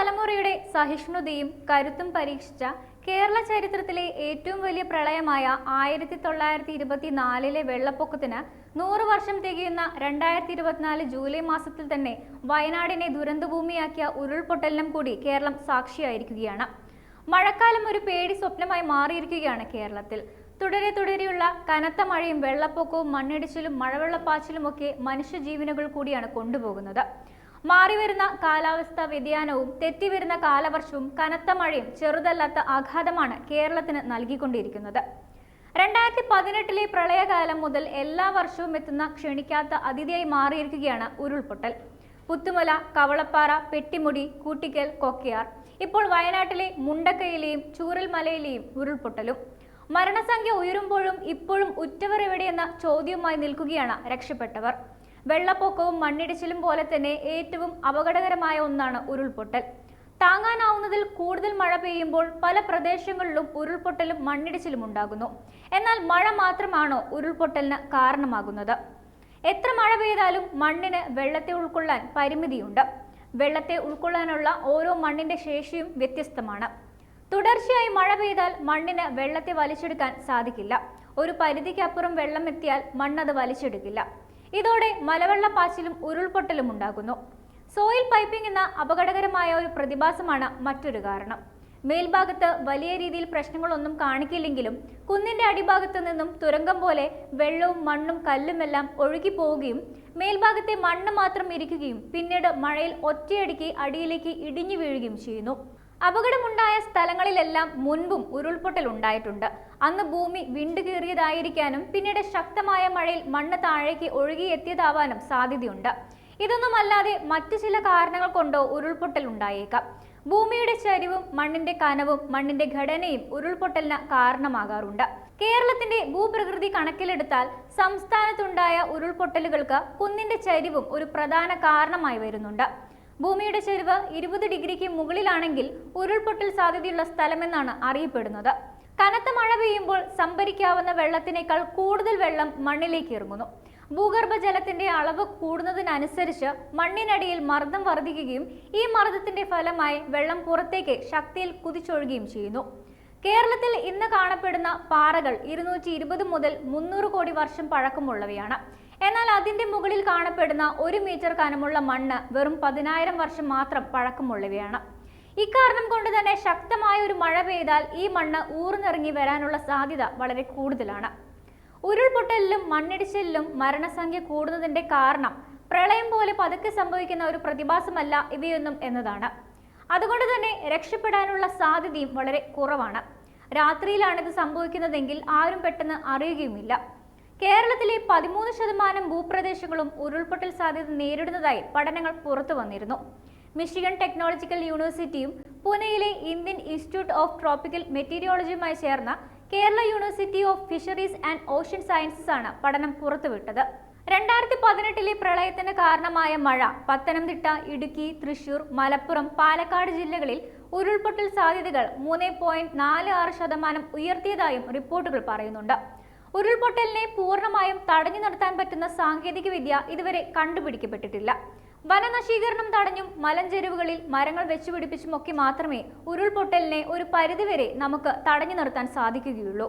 തലമുറയുടെ സഹിഷ്ണുതയും കരുത്തും പരീക്ഷിച്ച കേരള ചരിത്രത്തിലെ ഏറ്റവും വലിയ പ്രളയമായ ആയിരത്തി തൊള്ളായിരത്തി ഇരുപത്തിനാലിലെ വെള്ളപ്പൊക്കത്തിന് നൂറ് വർഷം തികയുന്ന രണ്ടായിരത്തി ഇരുപത്തിനാല് ജൂലൈ മാസത്തിൽ തന്നെ വയനാടിനെ ദുരന്തഭൂമിയാക്കിയ ഉരുൾപൊട്ടലിനും കൂടി കേരളം സാക്ഷിയായിരിക്കുകയാണ്. മഴക്കാലം ഒരു പേടി സ്വപ്നമായി മാറിയിരിക്കുകയാണ് കേരളത്തിൽ. തുടരെ തുടരെയുള്ള കനത്ത മഴയും വെള്ളപ്പൊക്കവും മണ്ണിടിച്ചിലും മഴവെള്ളപ്പാച്ചിലും ഒക്കെ മനുഷ്യജീവനുകൾ കൂടിയാണ് കൊണ്ടുപോകുന്നത്. മാറിവരുന്ന കാലാവസ്ഥാ വ്യതിയാനവും തെറ്റിവരുന്ന കാലവർഷവും കനത്ത മഴയും ചെറുതല്ലാത്ത ആഘാതമാണ് കേരളത്തിന് നൽകിക്കൊണ്ടിരിക്കുന്നത്. രണ്ടായിരത്തി പതിനെട്ടിലെ പ്രളയകാലം മുതൽ എല്ലാ വർഷവും എത്തുന്ന ക്ഷണിക്കാത്ത അതിഥിയായി മാറിയിരിക്കുകയാണ് ഉരുൾപൊട്ടൽ. പുത്തുമല കവളപ്പാറ പെട്ടിമുടി കൂട്ടിക്കൽ കൊക്കയാർ ഇപ്പോൾ വയനാട്ടിലെ മുണ്ടക്കയിലെയും ചൂരൽമലയിലെയും ഉരുൾപൊട്ടലും. മരണസംഖ്യ ഉയരുമ്പോഴും ഇപ്പോഴും ഉറ്റവർ എവിടെയെന്ന ചോദ്യവുമായി നിൽക്കുകയാണ് രക്ഷപ്പെട്ടവർ. വെള്ളപ്പൊക്കവും മണ്ണിടിച്ചിലും പോലെ തന്നെ ഏറ്റവും അപകടകരമായ ഒന്നാണ് ഉരുൾപൊട്ടൽ. താങ്ങാനാവുന്നതിൽ കൂടുതൽ മഴ പെയ്യുമ്പോൾ പല പ്രദേശങ്ങളിലും ഉരുൾപൊട്ടലും മണ്ണിടിച്ചിലും ഉണ്ടാകുന്നു. എന്നാൽ മഴ മാത്രമാണോ ഉരുൾപൊട്ടലിന് കാരണമാകുന്നത്? എത്ര മഴ പെയ്താലും മണ്ണിന് വെള്ളത്തെ ഉൾക്കൊള്ളാൻ പരിമിതിയുണ്ട്. വെള്ളത്തെ ഉൾക്കൊള്ളാനുള്ള ഓരോ മണ്ണിന്റെ ശേഷിയും വ്യത്യസ്തമാണ്. തുടർച്ചയായി മഴ പെയ്താൽ മണ്ണിന് വെള്ളത്തെ വലിച്ചെടുക്കാൻ സാധിക്കില്ല. ഒരു പരിധിക്കപ്പുറം വെള്ളം എത്തിയാൽ മണ്ണത് വലിച്ചെടുക്കില്ല. ഇതോടെ മലവെള്ള പാച്ചിലും ഉരുൾപൊട്ടലും ഉണ്ടാകുന്നു. സോയിൽ പൈപ്പിംഗ് എന്ന അപകടകരമായ ഒരു പ്രതിഭാസമാണ് മറ്റൊരു കാരണം. മേൽഭാഗത്ത് വലിയ രീതിയിൽ പ്രശ്നങ്ങളൊന്നും കാണിക്കില്ലെങ്കിലും കുന്നിന്റെ അടിഭാഗത്ത് നിന്നും തുരങ്കം പോലെ വെള്ളവും മണ്ണും കല്ലുമെല്ലാം ഒഴുകി പോവുകയും മേൽഭാഗത്തെ മണ്ണ് മാത്രം ഇരിക്കുകയും പിന്നീട് മഴയിൽ ഒറ്റയടിക്ക് അടിയിലേക്ക് ഇടിഞ്ഞു വീഴുകയും ചെയ്യുന്നു. അപകടമുണ്ടായ സ്ഥലങ്ങളിലെല്ലാം മുൻപും ഉരുൾപൊട്ടൽ ഉണ്ടായിട്ടുണ്ട്. അന്ന് ഭൂമി വിണ്ടുകീറിയതായിരിക്കാനും പിന്നീട് ശക്തമായ മഴയിൽ മണ്ണ് താഴേക്ക് ഒഴുകിയെത്തിയതാവാനും സാധ്യതയുണ്ട്. ഇതൊന്നുമല്ലാതെ മറ്റു ചില കാരണങ്ങൾ കൊണ്ടോ ഉരുൾപൊട്ടൽ ഉണ്ടായേക്കാം. ഭൂമിയുടെ ചരിവും മണ്ണിന്റെ കനവും മണ്ണിന്റെ ഘടനയും ഉരുൾപൊട്ടലിന് കാരണമാകാറുണ്ട്. കേരളത്തിന്റെ ഭൂപ്രകൃതി കണക്കിലെടുത്താൽ സംസ്ഥാനത്തുണ്ടായ ഉരുൾപൊട്ടലുകൾക്ക് കുന്നിന്റെ ചരിവും ഒരു പ്രധാന കാരണമായി വരുന്നുണ്ട്. ഭൂമിയുടെ ചെരിവ് ഇരുപത് ഡിഗ്രിക്ക് മുകളിലാണെങ്കിൽ ഉരുൾപൊട്ടൽ സാധ്യതയുള്ള സ്ഥലമെന്നാണ് അറിയപ്പെടുന്നത്. കനത്ത മഴ പെയ്യുമ്പോൾ സംഭരിക്കാവുന്ന വെള്ളത്തിനേക്കാൾ കൂടുതൽ വെള്ളം മണ്ണിലേക്ക് ഇറങ്ങുന്നു. ഭൂഗർഭജലത്തിന്റെ അളവ് കൂടുന്നതിനനുസരിച്ച് മണ്ണിനടിയിൽ മർദ്ദം വർദ്ധിക്കുകയും ഈ മർദ്ദത്തിന്റെ ഫലമായി വെള്ളം പുറത്തേക്ക് ശക്തിയിൽ കുതിച്ചൊഴുകയും ചെയ്യുന്നു. കേരളത്തിൽ ഇന്ന് കാണപ്പെടുന്ന പാറകൾ ഇരുന്നൂറ്റി ഇരുപത് മുതൽ മുന്നൂറ് കോടി വർഷം പഴക്കമുള്ളവയാണ്. എന്നാൽ അതിന്റെ മുകളിൽ കാണപ്പെടുന്ന ഒരു മീറ്റർ കനമുള്ള മണ്ണ് വെറും പതിനായിരം വർഷം മാത്രം പഴക്കമുള്ളവയാണ്. ഇക്കാരണം കൊണ്ട് തന്നെ ശക്തമായ ഒരു മഴ പെയ്താൽ ഈ മണ്ണ് ഊർന്നിറങ്ങി വരാനുള്ള സാധ്യത വളരെ കൂടുതലാണ്. ഉരുൾപൊട്ടലിലും മണ്ണിടിച്ചിലിലും മരണസംഖ്യ കൂടുന്നതിന്റെ കാരണം പ്രളയം പോലെ പതുക്കെ സംഭവിക്കുന്ന ഒരു പ്രതിഭാസമല്ല ഇവയൊന്നും എന്നതാണ്. അതുകൊണ്ട് തന്നെ രക്ഷപ്പെടാനുള്ള സാധ്യതയും വളരെ കുറവാണ്. രാത്രിയിലാണ് ഇത് സംഭവിക്കുന്നതെങ്കിൽ ആരും പെട്ടെന്ന് അറിയുകയുമില്ല. കേരളത്തിലെ പതിമൂന്ന് ശതമാനം ഭൂപ്രദേശങ്ങളും ഉരുൾപൊട്ടൽ സാധ്യത നേരിടുന്നതായി പഠനങ്ങൾ പുറത്തു വന്നിരുന്നു. മിഷിഗൺ ടെക്നോളജിക്കൽ യൂണിവേഴ്സിറ്റിയും പൂനെയിലെ ഇന്ത്യൻ ഇൻസ്റ്റിറ്റ്യൂട്ട് ഓഫ് ട്രോപ്പിക്കൽ മെറ്റീരിയോളജിയുമായി ചേർന്ന Kerala University of Fisheries and Ocean Sciences ആണ് പഠനം പുറത്തുവിട്ടത്. രണ്ടായിരത്തി പതിനെട്ടിലെ പ്രളയത്തിന് കാരണമായ മഴ പത്തനംതിട്ട ഇടുക്കി തൃശൂർ മലപ്പുറം പാലക്കാട് ജില്ലകളിൽ ഉരുൾപൊട്ടൽ സാധ്യതകൾ മൂന്ന് പോയിന്റ് നാല് ആറ് ശതമാനം ഉയർത്തിയതായും റിപ്പോർട്ടുകൾ പറയുന്നുണ്ട്. ഉരുൾപൊട്ടലിനെ പൂർണമായും തടഞ്ഞു നിർത്താൻ പറ്റുന്ന സാങ്കേതിക വിദ്യ ഇതുവരെ കണ്ടുപിടിക്കപ്പെട്ടിട്ടില്ല. വനനശീകരണം തടഞ്ഞും മലഞ്ചെരുവുകളിൽ മരങ്ങൾ വെച്ചുപിടിപ്പിച്ചുമൊക്കെ മാത്രമേ ഉരുൾപൊട്ടലിനെ ഒരു പരിധിവരെ നമുക്ക് തടഞ്ഞു നിർത്താൻ സാധിക്കുകയുള്ളൂ.